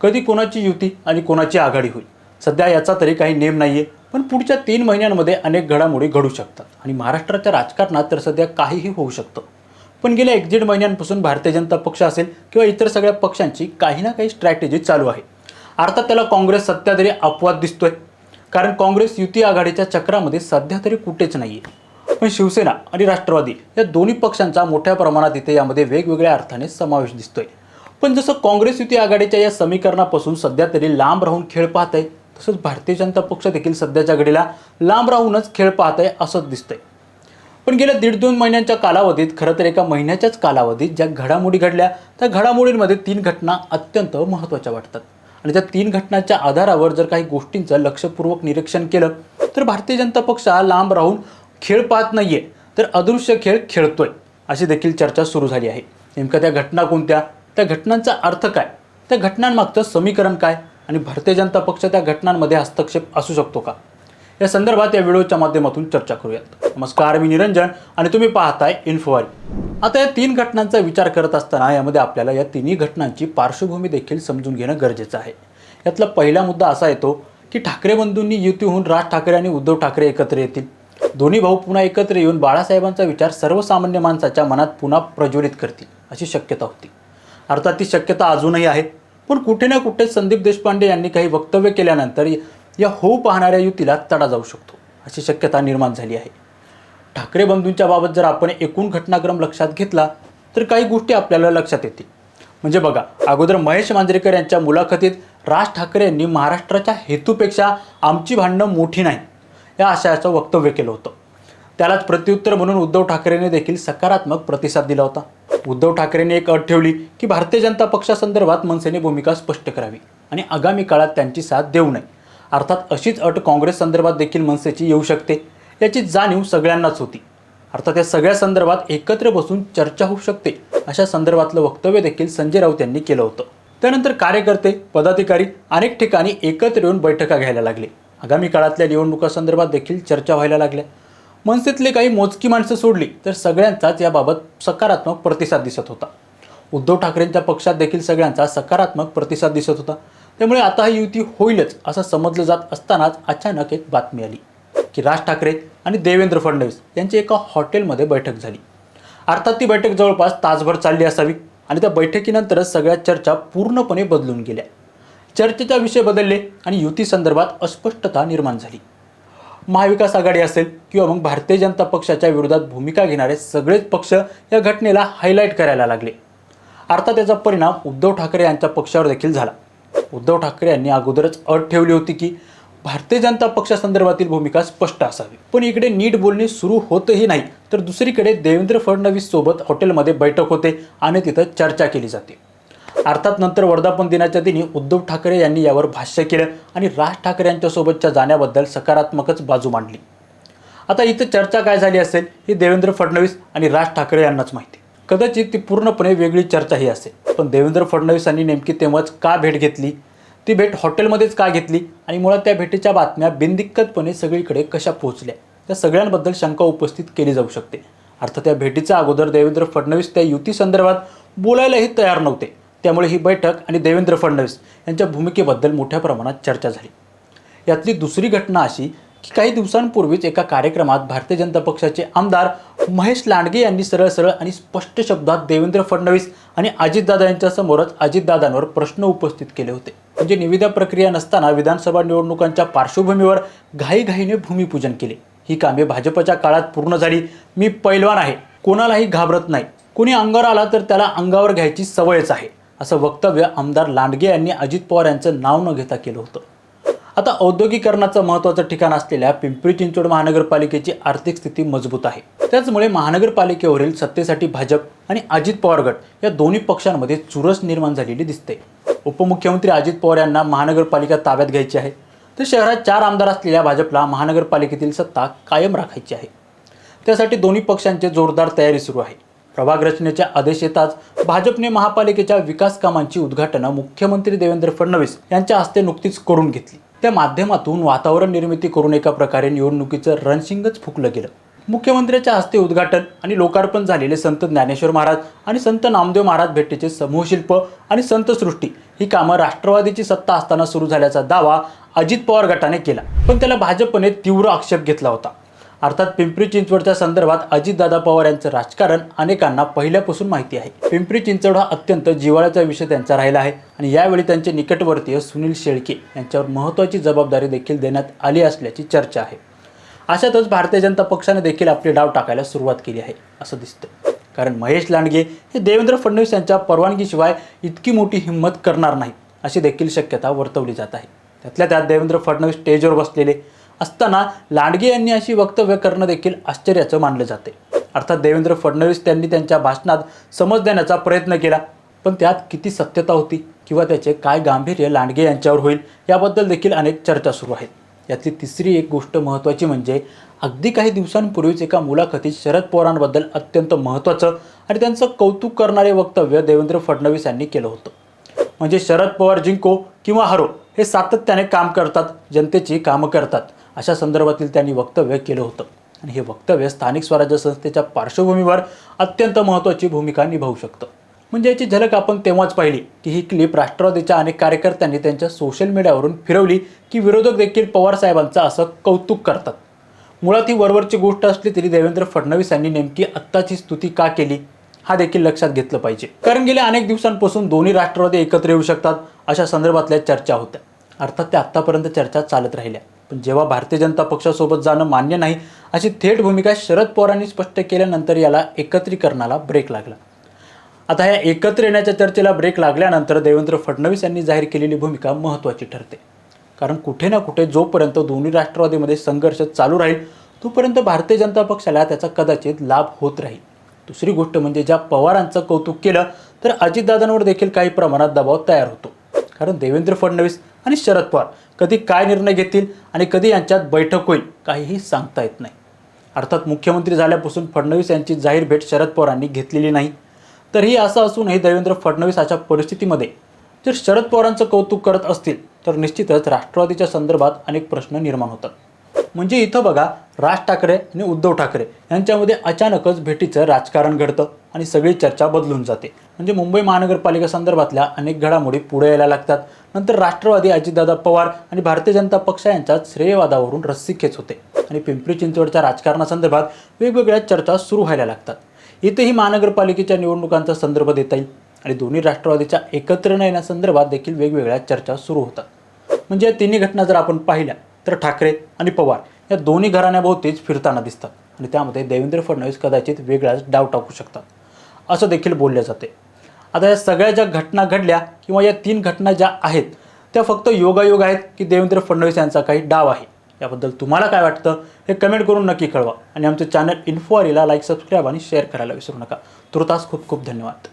कधी कोणाची युती आणि कोणाची आघाडी होईल. सध्या याचा तरी काही नेम नाही आहे पण पुढच्या तीन महिन्यांमध्ये अनेक घडामोडी घडू शकतात. आणि महाराष्ट्राच्या राजकारणात तर सध्या काहीही होऊ शकतं. पण गेल्या एक दीड महिन्यांपासून भारतीय जनता पक्ष असेल किंवा इतर सगळ्या पक्षांची काही ना काही स्ट्रॅटेजी चालू आहे. अर्थात त्याला काँग्रेस सत्याधारी अपवाद दिसतोय. कारण काँग्रेस युती आघाडीच्या चक्रामध्ये सध्या तरी कुठेच नाही आहे पण शिवसेना आणि राष्ट्रवादी या दोन्ही पक्षांचा मोठ्या प्रमाणात इथे यामध्ये वेगवेगळ्या अर्थाने समावेश दिसतोय. पण जसं काँग्रेस युती आघाडीच्या या समीकरणापासून सध्या तरी लांब राहून खेळ पाहत आहे तसंच भारतीय जनता पक्ष देखील सध्याच्या घडीला लांब राहूनच खेळ पाहत आहे असंच दिसतंय. पण गेल्या दीड दोन महिन्यांच्या कालावधीत खरं तर एका महिन्याच्याच कालावधीत ज्या घडामोडी घडल्या त्या घडामोडींमध्ये तीन घटना अत्यंत महत्त्वाच्या वाटतात. आणि त्या तीन घटनांच्या आधारावर जर काही गोष्टींचं लक्षपूर्वक निरीक्षण केलं तर भारतीय जनता पक्ष हा लांब राहून खेळ पाहत नाही आहे तर अदृश्य खेळ खेळतोय अशी देखील चर्चा सुरू झाली आहे. नेमक्या त्या घटना कोणत्या? त्या घटनांचा अर्थ काय? त्या घटनांमागचं समीकरण काय? आणि भारतीय जनता पक्ष त्या घटनांमध्ये हस्तक्षेप असू शकतो का? या संदर्भात या व्हिडिओच्या माध्यमातून चर्चा करूयात. नमस्कार मी निरंजन आणि तुम्ही पाहताय इन्फोवारी. आता या तीन घटनांचा विचार करत असताना यामध्ये आपल्याला या तिन्ही घटनांची पार्श्वभूमी देखील समजून घेणं गरजेचं आहे. यातला पहिला मुद्दा असा येतो की ठाकरे बंधूंनी युती होऊन राज ठाकरे आणि उद्धव ठाकरे एकत्र येतील. दोन्ही भाऊ पुन्हा एकत्र येऊन बाळासाहेबांचा विचार सर्वसामान्य माणसाच्या मनात पुन्हा प्रज्वलित करतील अशी शक्यता होती. अर्थात ती शक्यता अजूनही आहे. पण कुठे ना कुठे संदीप देशपांडे यांनी काही वक्तव्य केल्यानंतर या होऊ पाहणाऱ्या युतीला तडा जाऊ शकतो अशी शक्यता निर्माण झाली आहे. ठाकरे बंधूंच्या बाबत जर आपण एकूण घटनाक्रम लक्षात घेतला तर काही गोष्टी आपल्याला लक्षात येतील. म्हणजे बघा अगोदर महेश मांजरेकर यांच्या मुलाखतीत राज ठाकरे यांनी महाराष्ट्राच्या हेतूपेक्षा आमची भांडणं मोठी नाही या आशयाचं वक्तव्य केलं होतं. त्यालाच प्रत्युत्तर म्हणून उद्धव ठाकरेने देखील सकारात्मक प्रतिसाद दिला होता. उद्धव ठाकरेंनी एक अट ठेवली की भारतीय जनता पक्षासंदर्भात मनसेने भूमिका स्पष्ट करावी आणि आगामी काळात त्यांची साथ देऊ नये. अर्थात अशीच अट काँग्रेस संदर्भात देखील मनसेची येऊ शकते याची जाणीव सगळ्यांनाच होती. अर्थात या सगळ्या संदर्भात एकत्र बसून चर्चा होऊ शकते अशा संदर्भातलं वक्तव्य देखील संजय राऊत यांनी केलं होतं. त्यानंतर कार्यकर्ते पदाधिकारी अनेक ठिकाणी एकत्र येऊन बैठका घ्यायला लागले. आगामी काळातल्या निवडणुकासंदर्भात देखील चर्चा व्हायला लागल्या. मनसेतले काही मोजकी माणसं सोडली तर सगळ्यांचाच याबाबत सकारात्मक प्रतिसाद दिसत होता. उद्धव ठाकरेंच्या पक्षात देखील सगळ्यांचा सकारात्मक प्रतिसाद दिसत होता. त्यामुळे आता ही युती होईलच असं समजलं जात असतानाच अचानक एक बातमी आली की राज ठाकरे आणि देवेंद्र फडणवीस यांची एका हॉटेलमध्ये बैठक झाली. अर्थात ती बैठक जवळपास तासभर चालली असावी आणि त्या बैठकीनंतरच सगळ्या चर्चा पूर्णपणे बदलून गेल्या. चर्चेचा विषय बदलले आणि युती संदर्भात अस्पष्टता निर्माण झाली. महाविकास आघाडी असेल किंवा मग भारतीय जनता पक्षाच्या विरोधात भूमिका घेणारे सगळेच पक्ष या घटनेला हायलाईट करायला लागले. अर्थात याचा परिणाम उद्धव ठाकरे यांच्या पक्षावर देखील झाला. उद्धव ठाकरे यांनी अगोदरच अट ठेवली होती की भारतीय जनता पक्षासंदर्भातील भूमिका स्पष्ट असावी. पण इकडे नीट बोलणे सुरू होतही नाही तर दुसरीकडे देवेंद्र फडणवीस सोबत हॉटेलमध्ये बैठक होते आणि तिथं चर्चा केली जाते. अर्थात नंतर वर्धापन दिनाच्या दिनी उद्धव ठाकरे यांनी यावर भाष्य केलं आणि राज ठाकरे यांच्यासोबतच्या जाण्याबद्दल सकारात्मकच बाजू मांडली. आता इथं चर्चा काय झाली असेल ही देवेंद्र फडणवीस आणि राज ठाकरे यांनाच माहिती. कदाचित ती पूर्णपणे वेगळी चर्चा ही असेल पण देवेंद्र फडणवीसांनी नेमकी तेव्हाच का भेट घेतली ती भेट हॉटेलमध्येच का घेतली आणि मुळात त्या भेटीच्या बातम्या बिनदिक्कतपणे सगळीकडे कशा पोहोचल्या त्या सगळ्यांबद्दल शंका उपस्थित केली जाऊ शकते. अर्थात त्या भेटीच्या अगोदर देवेंद्र फडणवीस त्या युती संदर्भात बोलायलाही तयार नव्हते. त्यामुळे ही बैठक आणि देवेंद्र फडणवीस यांच्या भूमिकेबद्दल मोठ्या प्रमाणात चर्चा झाली. यातली दुसरी घटना अशी की काही दिवसांपूर्वीच एका कार्यक्रमात भारतीय जनता पक्षाचे आमदार महेश लांडगे यांनी सरळ सरळ आणि स्पष्ट शब्दात देवेंद्र फडणवीस आणि अजितदादा यांच्या समोरच अजितदादांवर प्रश्न उपस्थित केले होते. म्हणजे निविदा प्रक्रिया नसताना विधानसभा निवडणुकांच्या पार्श्वभूमीवर घाईघाईने भूमिपूजन केले. ही कामे भाजपच्या काळात पूर्ण झाली. मी पैलवान आहे. कोणालाही घाबरत नाही. कोणी अंगावर आला तर त्याला अंगावर घ्यायची सवयच आहे. असं वक्तव्य आमदार लांडगे यांनी अजित पवार यांचं नाव न घेता केलं होतं. आता औद्योगिकरणाचं महत्त्वाचं ठिकाण असलेल्या पिंपरी चिंचवड महानगरपालिकेची आर्थिक स्थिती मजबूत आहे. त्याचमुळे महानगरपालिकेवरील सत्तेसाठी भाजप आणि अजित पवार गट या दोन्ही पक्षांमध्ये चुरस निर्माण झालेली दिसते. उपमुख्यमंत्री अजित पवार यांना महानगरपालिका ताब्यात घ्यायची आहे. तर शहरात चार आमदार असलेल्या भाजपला महानगरपालिकेतील सत्ता कायम राखायची आहे. त्यासाठी दोन्ही पक्षांची जोरदार तयारी सुरू आहे. प्रभाग रचनेचे आदेश येताच भाजपने महापालिकेच्या विकास कामांची उद्घाटनं मुख्यमंत्री देवेंद्र फडणवीस यांच्या हस्ते नुकतीच करून घेतली. त्या माध्यमातून वातावरण निर्मिती करून एका प्रकारे निवडणुकीचं रणशिंगच फुकलं गेलं. मुख्यमंत्र्याच्या हस्ते उद्घाटन आणि लोकार्पण झालेले संत ज्ञानेश्वर महाराज आणि संत नामदेव महाराज भेटीचे समूहशिल्प आणि संतसृष्टी ही कामं राष्ट्रवादीची सत्ता असताना सुरू झाल्याचा दावा अजित पवार गटाने केला. पण त्याला भाजपने तीव्र आक्षेप घेतला होता. अर्थात पिंपरी चिंचवडच्या संदर्भात अजितदादा पवार यांचं राजकारण अनेकांना पहिल्यापासून माहिती आहे. पिंपरी चिंचवड हा अत्यंत जिव्हाळ्याचा विषय त्यांचा राहिला आहे आणि यावेळी त्यांचे निकटवर्तीय सुनील शेळके यांच्यावर महत्त्वाची जबाबदारी देखील देण्यात आली असल्याची चर्चा आहे. अशातच भारतीय जनता पक्षाने देखील आपले डाव टाकायला सुरुवात केली आहे असं दिसतं कारण महेश लांडगे हे देवेंद्र फडणवीस यांच्या परवानगीशिवाय इतकी मोठी हिंमत करणार नाही अशी देखील शक्यता वर्तवली जात आहे. त्यातल्या त्यात देवेंद्र फडणवीस स्टेजवर बसलेले असताना लांडगे यांनी अशी वक्तव्य करणं देखील आश्चर्याचं मानलं जाते. अर्थात देवेंद्र फडणवीस त्यांनी त्यांच्या भाषणात समज देण्याचा प्रयत्न केला. पण त्यात किती सत्यता होती किंवा त्याचे काय गांभीर्य लांडगे यांच्यावर होईल याबद्दल देखील अनेक चर्चा सुरू आहेत. यातली तिसरी एक गोष्ट महत्त्वाची म्हणजे अगदी काही दिवसांपूर्वीच एका मुलाखतीत शरद पवारांबद्दल अत्यंत महत्त्वाचं आणि त्यांचं कौतुक करणारे वक्तव्य देवेंद्र फडणवीस यांनी केलं होतं. म्हणजे शरद पवार जिंको किंवा हरो हे सातत्याने काम करतात जनतेची कामं करतात. अशा संदर्भातील त्यांनी वक्तव्य केलं होतं. आणि हे वक्तव्य स्थानिक स्वराज्य संस्थेच्या पार्श्वभूमीवर अत्यंत महत्त्वाची भूमिका निभावू शकतं. म्हणजे याची झलक आपण तेव्हाच पाहिली की ही क्लिप राष्ट्रवादीच्या अनेक कार्यकर्त्यांनी त्यांच्या सोशल मीडियावरून फिरवली की विरोधक देखील पवार साहेबांचं असं कौतुक करतात. मुळात ही वरवरची गोष्ट असली तरी देवेंद्र फडणवीस यांनी नेमकी आत्ताची स्तुती का केली हा देखील लक्षात घेतलं पाहिजे. कारण गेल्या अनेक दिवसांपासून दोन्ही राष्ट्रवादी एकत्र येऊ शकतात अशा संदर्भातल्या चर्चा होत्या. अर्थात त्या आत्तापर्यंत चर्चा चालत राहिल्या. पण जेव्हा भारतीय जनता पक्षासोबत जाणं मान्य नाही अशी थेट भूमिका शरद पवारांनी स्पष्ट केल्यानंतर याला एकत्रीकरणाला ब्रेक लागला. आता या एकत्र येण्याच्या चर्चेला ब्रेक लागल्यानंतर देवेंद्र फडणवीस यांनी जाहीर केलेली भूमिका महत्त्वाची ठरते. कारण कुठे ना कुठे जोपर्यंत दोन्ही राष्ट्रवादीमध्ये संघर्ष चालू राहील तोपर्यंत भारतीय जनता पक्षाला त्याचा कदाचित लाभ होत राहील. दुसरी गोष्ट म्हणजे ज्या पवारांचं कौतुक केलं तर अजितदादांवर देखील काही प्रमाणात दबाव तयार होतो. कारण देवेंद्र फडणवीस आणि शरद पवार कधी काय निर्णय घेतील आणि कधी यांच्यात बैठक होईल काहीही सांगता येत नाही. अर्थात मुख्यमंत्री झाल्यापासून फडणवीस यांची जाहीर भेट शरद पवारांनी घेतलेली नाही. तरीही असं असूनही देवेंद्र फडणवीस अशा परिस्थितीमध्ये जर शरद पवारांचं कौतुक करत असतील तर निश्चितच राष्ट्रवादीच्या संदर्भात अनेक प्रश्न निर्माण होतात. म्हणजे इथं बघा राज ठाकरे आणि उद्धव ठाकरे यांच्यामध्ये अचानकच भेटीचं राजकारण घडतं आणि सगळी चर्चा बदलून जाते. म्हणजे मुंबई महानगरपालिका संदर्भातल्या अनेक घडामोडी पुढे यायला लागतात. नंतर राष्ट्रवादी अजितदादा पवार आणि भारतीय जनता पक्ष यांच्यात श्रेयवादावरून रस्सीखेच होते आणि पिंपरी चिंचवडच्या राजकारणासंदर्भात वेगवेगळ्या चर्चा सुरू व्हायला लागतात. इथेही महानगरपालिकेच्या निवडणुकांचा संदर्भ देता येईल आणि दोन्ही राष्ट्रवादीच्या एकत्र न येण्यासंदर्भात देखील वेगवेगळ्या चर्चा सुरू होतात. म्हणजे या तिन्ही घटना जर आपण पाहिल्या तर ठाकरे आणि पवार या दोन्ही घराण्याभोवतीच फिरताना दिसतात आणि त्यामध्ये देवेंद्र फडणवीस कदाचित वेगळाच डाव टाकू शकतात. असं देखील बोलले जाते. आता या सगळ्या ज्या घटना घडल्या किंवा या तीन घटना ज्या आहेत त्या फक्त योगायोग आहेत की देवेंद्र फडणवीस यांचा काही डाव आहे. याबद्दल तुम्हाला काय वाटतं हे कमेंट करून नक्की कळवा आणि आमचं चॅनल इन्फोआरीला लाईक सबस्क्राईब आणि शेअर करायला विसरू नका. तुर्तास खूप खूप धन्यवाद.